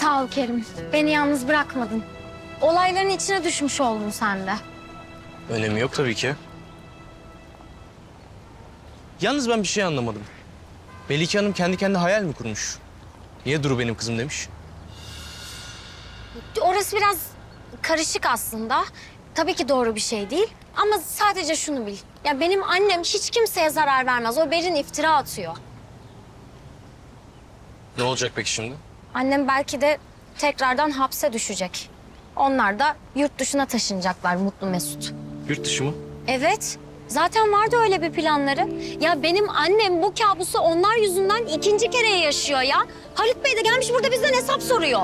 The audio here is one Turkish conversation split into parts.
Sağ ol Kerim. Beni yalnız bırakmadın. Olayların içine düşmüş oldun sen de. Önemi yok tabii ki. Yalnız ben bir şey anlamadım. Melike Hanım kendi kendine hayal mi kurmuş? Niye Duru benim kızım demiş? Orası biraz karışık aslında. Tabii ki doğru bir şey değil. Ama sadece şunu bil. Ya benim annem hiç kimseye zarar vermez. O Berin iftira atıyor. Ne olacak peki şimdi? Annem belki de tekrardan hapse düşecek. Onlar da yurt dışına taşınacaklar Mutlu Mesut. Yurt dışı mı? Evet. Zaten vardı öyle bir planları. Ya benim annem bu kabusu onlar yüzünden ikinci kere yaşıyor ya. Haluk Bey de gelmiş burada bizden hesap soruyor.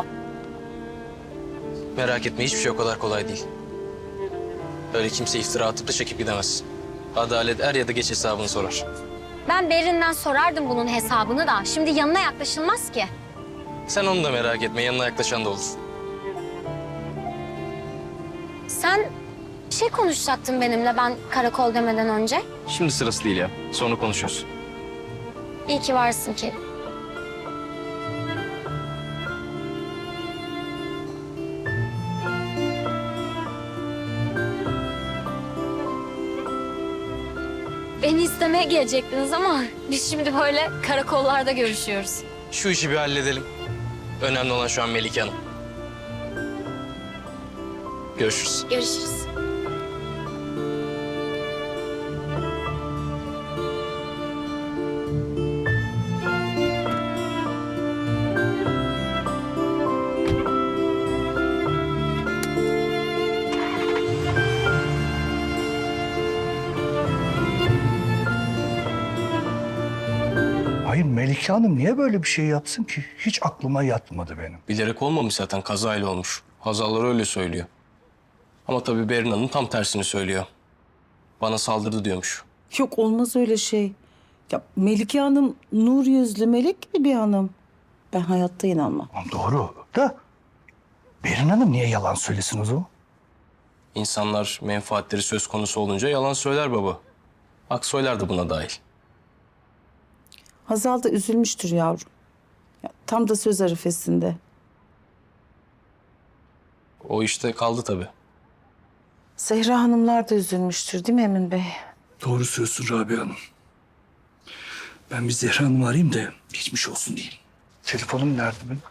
Merak etme hiçbir şey o kadar kolay değil. Öyle kimse iftira atıp da çekip gidemez. Adalet er ya da geç hesabını sorar. Ben Berin'den sorardım bunun hesabını da. Şimdi yanına yaklaşılmaz ki. Sen onu da merak etme yanına yaklaşan da olur. Sen bir şey konuşacaktın benimle ben karakol demeden önce. Şimdi sırası değil ya. Sonra konuşuruz. İyi ki varsın Kerim. Beni istemeye gelecektiniz ama biz şimdi böyle karakollarda görüşüyoruz. Şu işi bir halledelim. Önemli olan şu an Melike Hanım. Görüşürüz. Görüşürüz. Melike Hanım niye böyle bir şey yapsın ki? Hiç aklıma yatmadı benim. Bilerek olmamış zaten kazayla olmuş. Hazallar öyle söylüyor. Ama tabii Berin Hanım tam tersini söylüyor. Bana saldırdı diyormuş. Yok olmaz öyle şey. Ya Melike Hanım nur yüzlü melek gibi bir hanım. Ben hayatta inanmam. Ama Doğru da Berin Hanım niye yalan söylesin o zaman? İnsanlar menfaatleri söz konusu olunca yalan söyler baba. Aksoylar da buna dahil. Hazal da üzülmüştür yavrum. Ya, tam da söz arifesinde. O işte kaldı tabii. Zehra Hanımlar da üzülmüştür değil mi Emin Bey? Doğru söylüyorsun Rabia Hanım. Ben bir Zehra Hanım'ı arayayım da geçmiş olsun diyeyim. Telefonum nerede benim?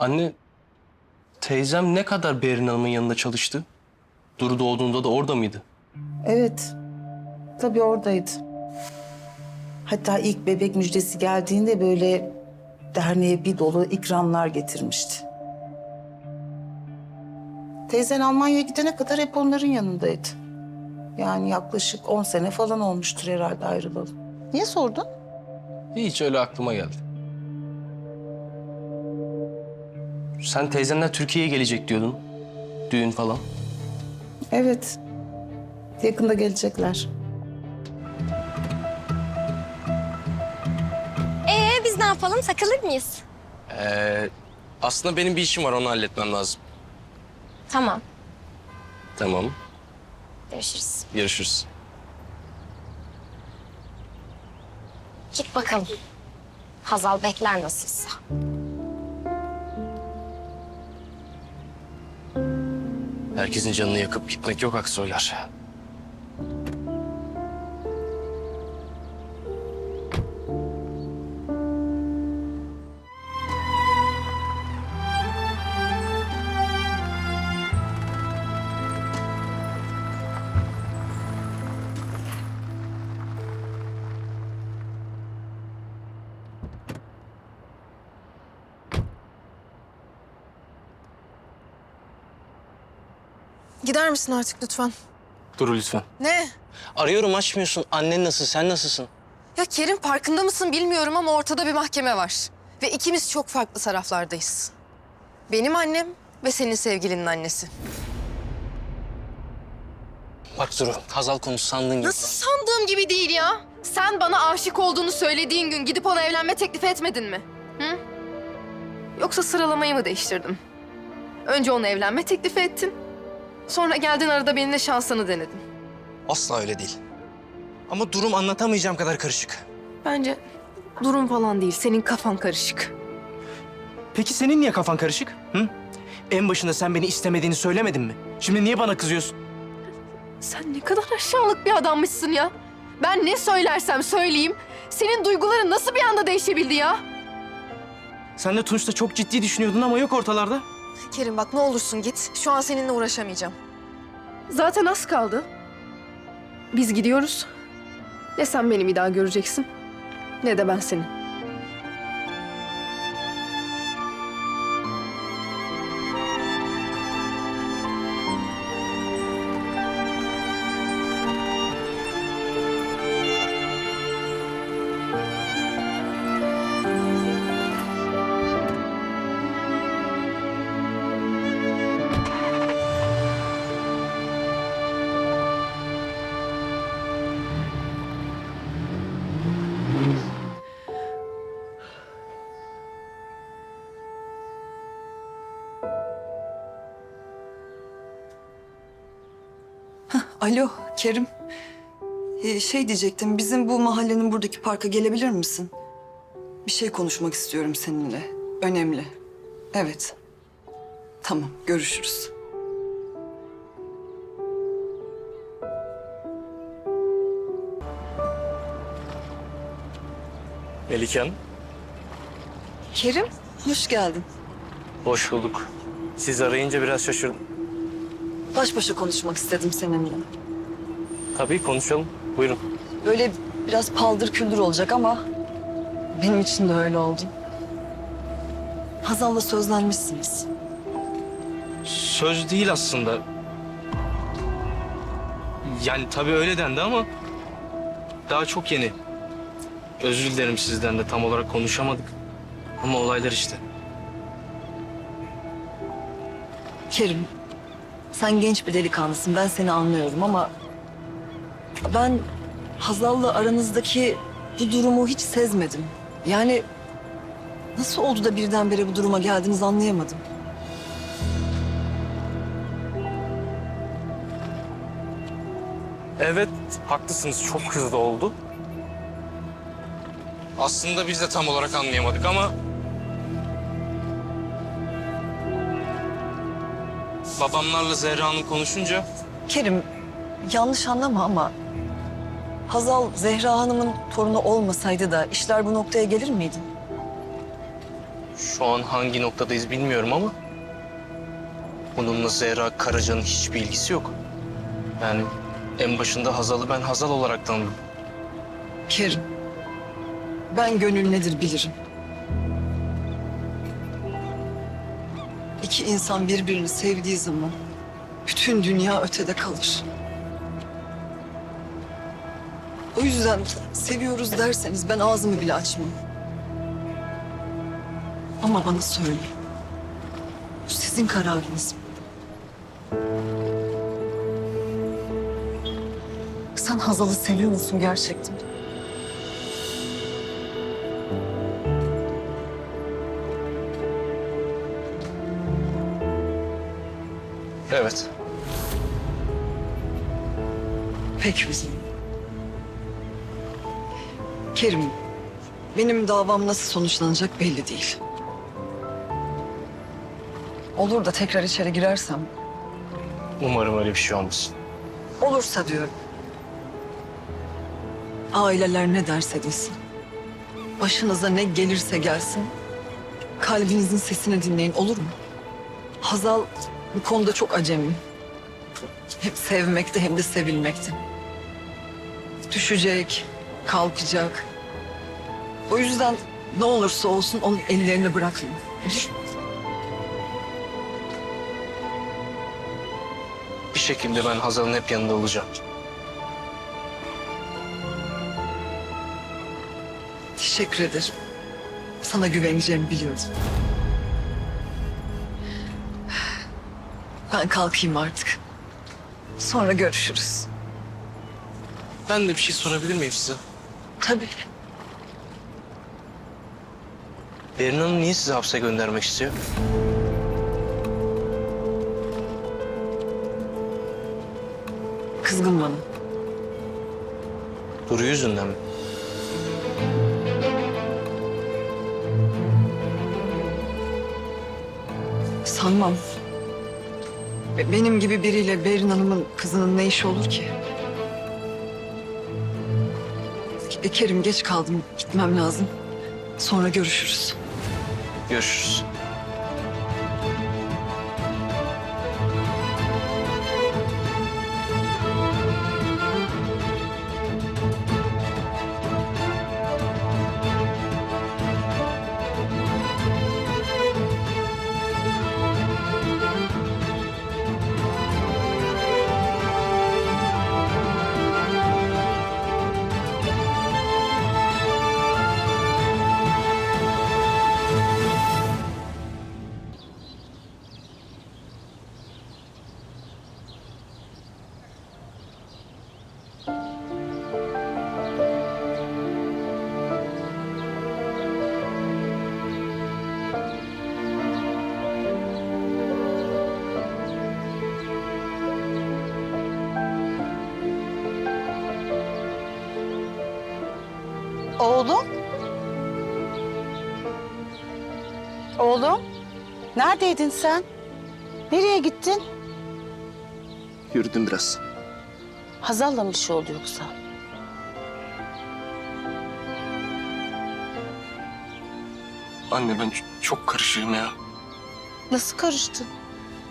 Anne, teyzem ne kadar Berin Hanım'ın yanında çalıştı? Duru doğduğunda da orada mıydı? Evet. Tabii oradaydı. Hatta ilk bebek müjdesi geldiğinde böyle derneğe bir dolu ikramlar getirmişti. Teyzen Almanya'ya gidene kadar hep onların yanındaydı. Yani yaklaşık 10 sene falan olmuştur herhalde ayrılalı. Niye sordun? Hiç öyle aklıma geldi. Sen teyzenler Türkiye'ye gelecek diyordun. Düğün falan. Evet. Yakında gelecekler. Takılır mıyız? Ee, aslında benim bir işim var onu halletmem lazım. Tamam. Tamam, Görüşürüz. görüşürüz. Git bakalım. Hazal bekler nasılsa. Herkesin canını yakıp gitmek yok Aksoylar. Gider misin artık lütfen? Dur lütfen. Ne? Arıyorum açmıyorsun. Annen nasıl, sen nasılsın? Ya Kerim farkında mısın bilmiyorum ama ortada bir mahkeme var. Ve ikimiz çok farklı taraflardayız. Benim annem ve senin sevgilinin annesi. Bak Duru, Hazal konusu sandığın gibi. Nasıl sandığım gibi değil ya? Sen bana aşık olduğunu söylediğin gün gidip ona evlenme teklifi etmedin mi? Hı? Yoksa sıralamayı mı değiştirdim? Önce ona evlenme teklifi ettin. Sonra geldin arada benimle şansını denedin. Asla öyle değil. Ama durum anlatamayacağım kadar karışık. Bence Durum falan değil. Senin kafan karışık. Peki senin niye kafan karışık? Hı? En başında sen beni istemediğini söylemedin mi? Şimdi niye bana kızıyorsun? Sen ne kadar aşağılık bir adammışsın ya. Ben ne söylersem söyleyeyim. Senin duyguların nasıl bir anda değişebildi ya? Sen de Tunç'ta çok ciddi düşünüyordun ama yok ortalarda. Kerim bak ne olursun git. Şu an seninle uğraşamayacağım. Zaten az kaldı. Biz gidiyoruz. Ne sen beni bir daha göreceksin ne de ben seni. Alo Kerim. Ee, şey diyecektim, bizim bu mahallenin buradaki parka gelebilir misin? Bir şey konuşmak istiyorum seninle. Önemli. Evet. Tamam, görüşürüz. Melike Hanım. Kerim, hoş geldin. Hoş bulduk. Siz arayınca biraz şaşırdım. Baş başa konuşmak istedim seninle. Tabii konuşalım. Buyurun. Böyle biraz paldır küldür olacak ama benim için de öyle oldu. Hazal'la sözlenmişsiniz. Söz değil aslında. Yani tabii öyle dendi ama daha çok yeni. Özür dilerim sizden de tam olarak konuşamadık. Ama olaylar işte. Kerim, sen genç bir delikanlısın. Ben seni anlıyorum ama... Ben Hazal'la aranızdaki bu durumu hiç sezmedim. Yani nasıl oldu da birdenbire bu duruma geldiniz anlayamadım. Evet, haklısınız. Çok hızlı oldu. Aslında biz de tam olarak anlayamadık ama... Babamlarla Zehra Hanım konuşunca Kerim, yanlış anlama ama... Hazal, Zehra Hanım'ın torunu olmasaydı da işler bu noktaya gelir miydi? şu an hangi noktadayız bilmiyorum ama... Bununla Zehra Karaca'nın hiçbir ilgisi yok. Yani en başında Hazal'ı ben Hazal olarak tanıdım. Kerim, ben gönül nedir bilirim. İki insan birbirini sevdiği zaman bütün dünya ötede kalır. O yüzden seviyoruz derseniz ben ağzımı bile açmam. Ama bana söyle. Bu sizin kararınız mı? Sen Hazal'ı seviyor musun gerçekten? Peki bizim. Kerim, benim davam nasıl sonuçlanacak belli değil. Olur da tekrar içeri girersem, Umarım öyle bir şey olmasın. olursa diyorum. Aileler ne derse desin. Başınıza ne gelirse gelsin, kalbinizin sesini dinleyin olur mu? Hazal bu konuda çok acemi. Hem sevmekte hem de sevilmekte. Düşecek, kalkacak. O yüzden ne olursa olsun onun ellerini bırakmayın. Bir şekilde ben Hazal'ın hep yanında olacağım. Teşekkür ederim. Sana güveneceğimi biliyordum. Ben kalkayım artık. Sonra görüşürüz. Ben de bir şey sorabilir miyim size? Tabii. Berin Hanım niye sizi hapse göndermek istiyor? Kızgın bana. Duru yüzünden mi? Sanmam. Benim gibi biriyle Berin Hanım'ın kızının ne işi olur ki? E, Kerim geç kaldım. Gitmem lazım. Sonra görüşürüz. Görüşürüz. Oğlum? Oğlum? Neredeydin sen? Nereye gittin? Yürüdüm biraz. Hazal'la mı bir şey oldu yoksa? Anne ben çok karışığım ya. Nasıl karıştın?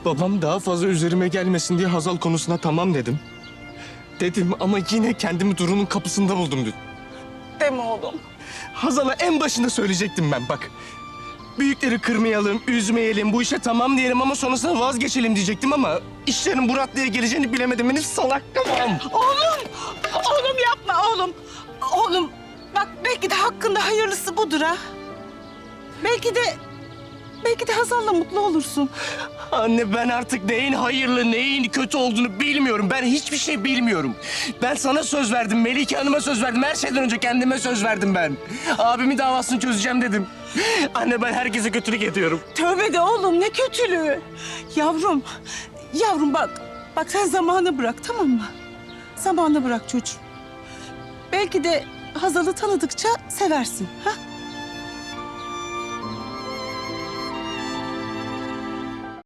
Babam daha fazla üzerime gelmesin diye Hazal konusuna tamam dedim. Dedim ama yine kendimi Duru'nun kapısında buldum dün. Deme oğlum. Hazal'a en başında söyleyecektim ben bak. Büyükleri kırmayalım, üzmeyelim, bu işe tamam diyelim ama sonrasında vazgeçelim diyecektim ama... ...işlerin bu raddeye geleceğini bilemedim. Benim salak kafam. Oğlum yapma oğlum. Oğlum bak belki de hakkında hayırlısı budur ha. Belki de belki de Hazal'la mutlu olursun. Anne ben artık neyin hayırlı, neyin kötü olduğunu bilmiyorum. Ben hiçbir şey bilmiyorum. Ben sana söz verdim, Melike Hanım'a söz verdim. Her şeyden önce kendime söz verdim ben. Abimin davasını çözeceğim dedim. Anne ben herkese kötülük ediyorum. Tövbe de oğlum ne kötülüğü. Yavrum, yavrum bak. Bak sen zamanı bırak tamam mı? Zamanı bırak çocuğum. Belki de Hazal'ı tanıdıkça seversin. Ha?